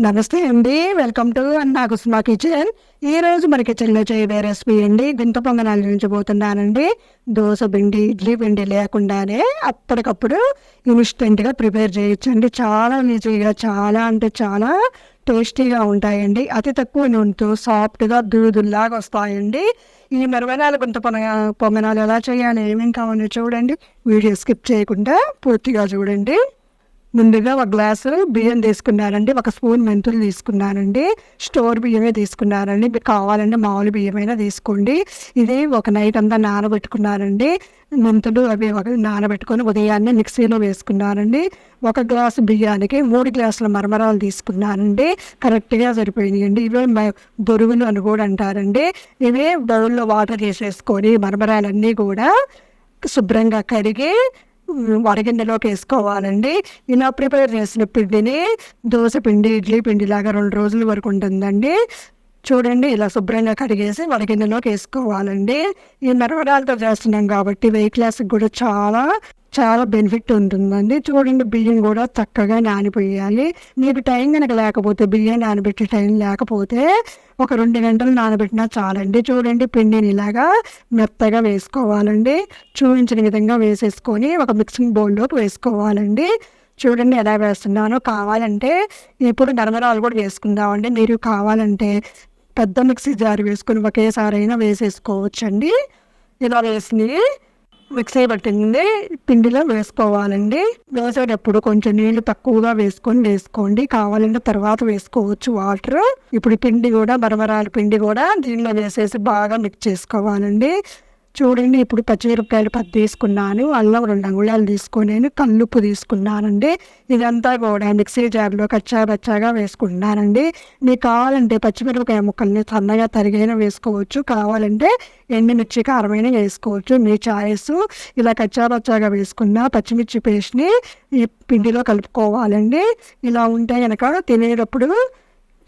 నమస్తే అండి. Welcome to అన్నా కుస్మా కిచెన్. ఈ రోజు మన కిచెన్లో చేయబోయే రెసిపీ అండి. గుంత పొంగనాలు నుంచి పోతున్నానండి. దోశ పిండి ఇడ్లీ పిండి లేకుండానే అప్పటికప్పుడు ఇన్స్టెంట్గా ప్రిపేర్ చేయొచ్చండి. చాలా ఈజీగా చాలా అంటే చాలా టేస్టీగా ఉంటాయండి. అతి తక్కువ నూనెతో సాఫ్ట్గా దూదుల్లాగా వస్తాయండి. ఈ మిరవనాలు గుంత పొంగ పొంగనాలు ఎలా చేయాలి ఏమేమి కావాలో చూడండి. వీడియో స్కిప్ చేయకుండా పూర్తిగా చూడండి. ముందుగా ఒక గ్లాసు బియ్యం తీసుకున్నానండి ఒక స్పూన్ మెంతులు తీసుకున్నానండి స్టోర్ బియ్యమే తీసుకున్నానండి మీకు కావాలంటే మామూలు బియ్యమైనా తీసుకోండి. ఇది ఒక నైట్ అంతా నానబెట్టుకున్నానండి మెంతులు అవి ఒక నానబెట్టుకొని ఉదయాన్నే మిక్సీలో వేసుకున్నానండి ఒక గ్లాసు బియ్యానికి మూడు గ్లాసుల మరమరాలు తీసుకున్నానండి కరెక్ట్గా సరిపోయినాయండి. ఇవే బొరుగులు అని కూడా అంటారండి. ఇవే బౌల్లో వాటర్ వేసేసుకొని మరమరాలన్నీ కూడా శుభ్రంగా కడిగి ఉమ్, వడగిన్నెలోకి వేసుకోవాలండి. ఇలా ప్రిపేర్ చేసిన పిండిని దోశ పిండి ఇడ్లీ పిండి లాగా రెండు రోజుల వరకు ఉంటుందండి. చూడండి ఇలా శుభ్రంగా కడిగేసి వడగిన్నెలోకి వేసుకోవాలండి. ఈ మిరపడాలతో చేస్తున్నాం కాబట్టి వెయిట్ లాస్కి కూడా చాలా చాలా బెనిఫిట్ ఉంటుందండి. చూడండి బియ్యం కూడా చక్కగా నానిపోయాలి. మీకు టైం కనుక లేకపోతే బియ్యం నానబెట్టే టైం లేకపోతే ఒక రెండు గంటలు నానబెట్టినా చాలండి. చూడండి పిండిని ఇలాగా మెత్తగా వేసుకోవాలండి. చూపించిన విధంగా వేసేసుకొని ఒక మిక్సింగ్ బౌల్లోకి వేసుకోవాలండి. చూడండి ఎలా వేస్తున్నానో కావాలంటే ఇప్పుడు నరమరాలు కూడా వేసుకుందామండి. మీరు కావాలంటే పెద్ద మిక్సీ జారు వేసుకొని ఒకేసారి అయినా వేసేసుకోవచ్చండి. ఇలా వేసి మిక్సీ పట్టింది పిండిలో వేసుకోవాలండి. వేసేటప్పుడు కొంచెం నీళ్ళు తక్కువగా వేసుకొని వేసుకోండి. కావాలంటే తర్వాత వేసుకోవచ్చు వాటర్. ఇప్పుడు పిండి కూడా బరబరాల పిండి కూడా దీనిలో వేసేసి బాగా మిక్స్ చేసుకోవాలండి. చూడండి ఇప్పుడు పచ్చిమిరపకాయలు పది తీసుకున్నాను. అల్లం రెండు అంగుళాలు తీసుకొని కల్లుప్పు తీసుకున్నానండి. ఇదంతా కూడా మిక్సీ జార్లో కచ్చా బచ్చాగా వేసుకున్నానండి మీకు కావాలంటే పచ్చిమిరపకాయ ముక్కల్ని సన్నగా తరిగైన వేసుకోవచ్చు. కావాలంటే ఎండుమిర్చి కారమైన వేసుకోవచ్చు. మీ చాయిస్. ఇలా కచ్చా బచ్చాగా వేసుకున్న పచ్చిమిర్చి పేస్ట్ని ఈ పిండిలో కలుపుకోవాలండి. ఇలా ఉంటే కనుక తినేటప్పుడు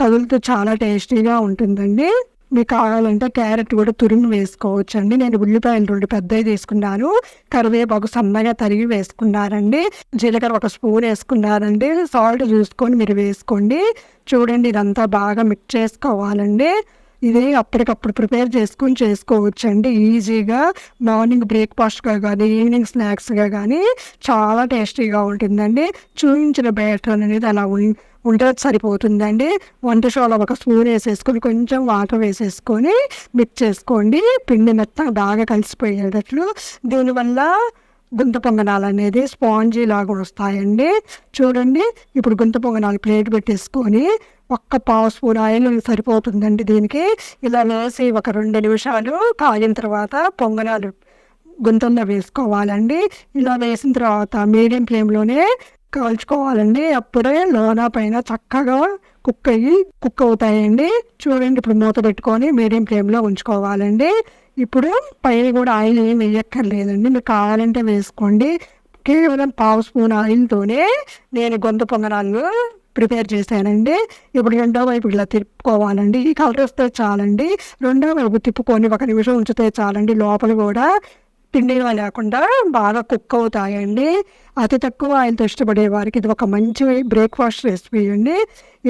తగులుతూ చాలా టేస్టీగా ఉంటుందండి. మీకు కావాలంటే క్యారెట్ కూడా తురిమి వేసుకోవచ్చు అండి నేను ఉల్లిపాయలు రెండు పెద్దవి తీసుకున్నాను. కరివేపాకు సన్నగా తరిగి వేసుకున్నానండి. జీలకర్ర ఒక స్పూన్ వేసుకున్నానండి. సాల్ట్ చూసుకొని మీరు వేసుకోండి. చూడండి ఇదంతా బాగా మిక్స్ చేసుకోవాలండి. ఇది అప్పటికప్పుడు ప్రిపేర్ చేసుకొని చేసుకోవచ్చు అండి ఈజీగా మార్నింగ్ బ్రేక్ఫాస్ట్గా కానీ ఈవినింగ్ స్నాక్స్గా కానీ చాలా టేస్టీగా ఉంటుందండి. చూపించిన బ్యాటర్ అనేది అలా ఉం- ఉంటే సరిపోతుందండి వంట షోలో ఒక స్పూన్ వేసేసుకొని కొంచెం వాటర్ వేసేసుకొని మిక్స్ చేసుకోండి. పిండి మెత్తగా బాగా కలిసిపోయేటట్లు. దీనివల్ల గుంత పొంగనాలు అనేది స్పాంజీ లాగా వస్తాయండి. చూడండి ఇప్పుడు గుంత పొంగనాలు ప్లేట్ పెట్టేసుకొని ఒక్క పావు స్పూన్ ఆయిల్ సరిపోతుందండి దీనికి. ఇలా వేసి ఒక రెండు నిమిషాలు కాగిన తర్వాత పొంగనాలు గుంతంలో వేసుకోవాలండి. ఇలా వేసిన తర్వాత మీడియం ఫ్లేమ్లోనే కాల్చుకోవాలండి. అప్పుడే లోన పైన చక్కగా కుక్ అయ్యి కుక్ అవుతాయండి చూడండి ఇప్పుడు మూత పెట్టుకొని మీడియం ఫ్లేమ్లో ఉంచుకోవాలండి. ఇప్పుడు పైన కూడా ఆయిల్ ఏం వేయక్కర్లేదండి. మీకు కావాలంటే వేసుకోండి. కేవలం పావు స్పూన్ ఆయిల్తోనే నేను గొంతు పొంగనాలు ప్రిపేర్ చేశానండి. ఇప్పుడు రెండో వైపు ఇలా తిప్పుకోవాలండి. ఈ కలర్ వస్తే చాలండి. రెండో వైపు తిప్పుకొని ఒక నిమిషం ఉంచితే చాలండి. లోపల కూడా పిండిగా లేకుండా బాగా కుక్ అవుతాయండి అతి తక్కువ ఆయిల్తో ఇష్టపడే వారికి ఇది ఒక మంచి బ్రేక్ఫాస్ట్ రెసిపీ అండి.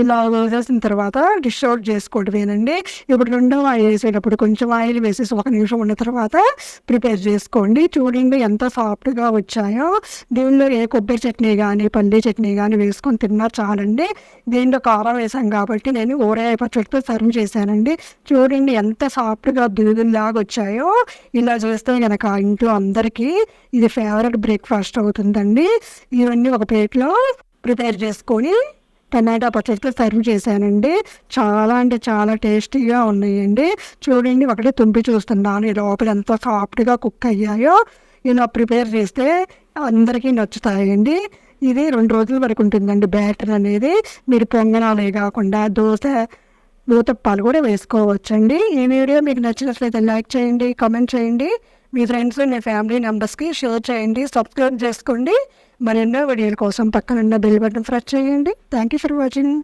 ఇలా వేసేసిన తర్వాత డిష్ అవుట్ చేసుకోవడమేనండి. ఇప్పుడు రెండవ ఆయిల్ వేసేటప్పుడు కొంచెం ఆయిల్ వేసేసి ఒక నిమిషం ఉన్న తర్వాత ప్రిపేర్ చేసుకోండి. చూడండి ఎంత సాఫ్ట్గా వచ్చాయో. దీనిలో ఏ కొబ్బరి చట్నీ కానీ పల్లీ చట్నీ కానీ వేసుకొని తిన్నా చాలండి. దీంట్లో కారం వేసాం కాబట్టి నేను ఊరగాయ పచ్చడితో సర్వ్ చేశానండి. చూడండి ఎంత సాఫ్ట్గా దూదుల్లాగా వచ్చాయో. ఇలా చేస్తే కనుక ఇంట్లో అందరికీ ఇది ఫేవరెట్ బ్రేక్ఫాస్ట్ అవుతుందండి. ఇవన్నీ ఒక ప్లేట్లో ప్రిపేర్ చేసుకొని టమాటా పచ్చడితో సర్వ్ చేశానండి. చాలా అంటే చాలా టేస్టీగా ఉన్నాయండి. చూడండి ఒకటే తుంపి చూస్తున్నాను. లోపల ఎంత సాఫ్ట్గా కుక్ అయ్యాయో. ఇలా ప్రిపేర్ చేస్తే అందరికీ నచ్చుతాయండి. ఇది రెండు రోజుల వరకు ఉంటుందండి బ్యాటర్ అనేది. మీరు పొంగనాలే కాకుండా దోశ దూతప్పాలు కూడా వేసుకోవచ్చండి. ఈ వీడియో మీకు నచ్చినట్లయితే లైక్ చేయండి కామెంట్ చేయండి. మీ ఫ్రెండ్స్ మీ ఫ్యామిలీ మెంబర్స్కి షేర్ చేయండి సబ్స్క్రైబ్ చేసుకోండి. మరెన్నో వీడియోల కోసం పక్కనున్న బెల్ బటన్ ప్రెస్ చేయండి. Thank you for watching